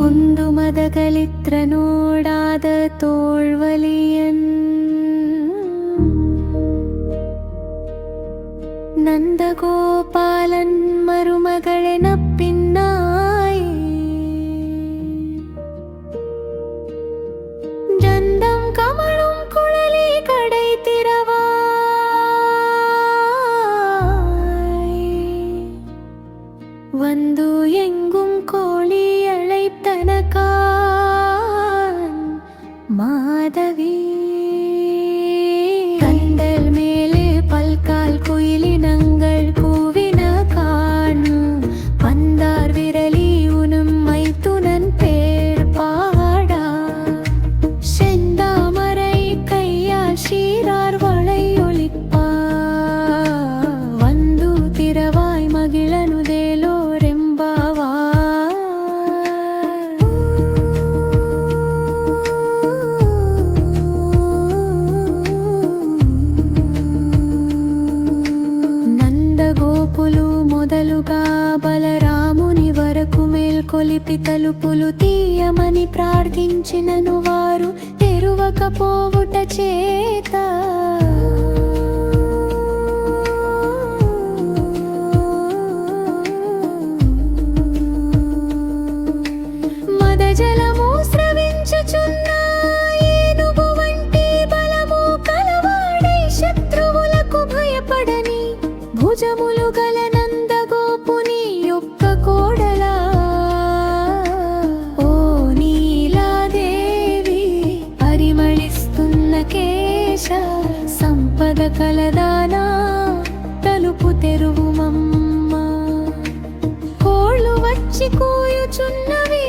ಒಂದು ಮದಗಲಿತ್ರ ನೋಡಾದ ತೋಳ್ವಲಿಯನ್ ನಂದಗೋಪಾಲನ್ வந்து எங்கும் கோழி அழைத்தனக்கான் மாதவி. கண்டல் மேலே பல்கால் குயிலினங்கள் கூவின காணும் வந்தார் விரலி உனும் மைத்துனன் பேர் பாடா. செந்தாமரை கையாசி మేల్కొలిపి తలుపులు తీయమని ప్రార్థించినను వారు తెరువకపోవుట చేత. మదజలము కలదానా తలుపు తెరువుమమ్మ కోళ్ళు వచ్చి కూయుచున్నవి.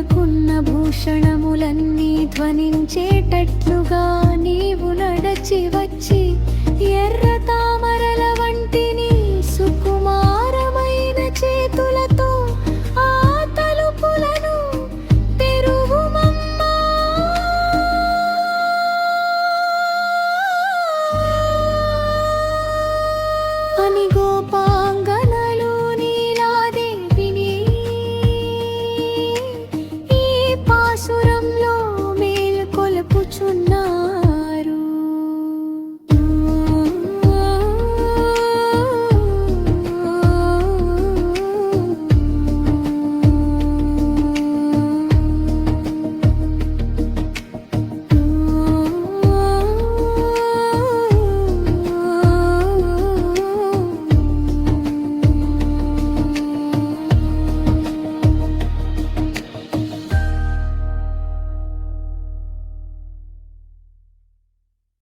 చేతులకున్న భూషణములన్నీ ధ్వనించేటట్లుగా నీవు నడచి వచ్చి ఎర్ర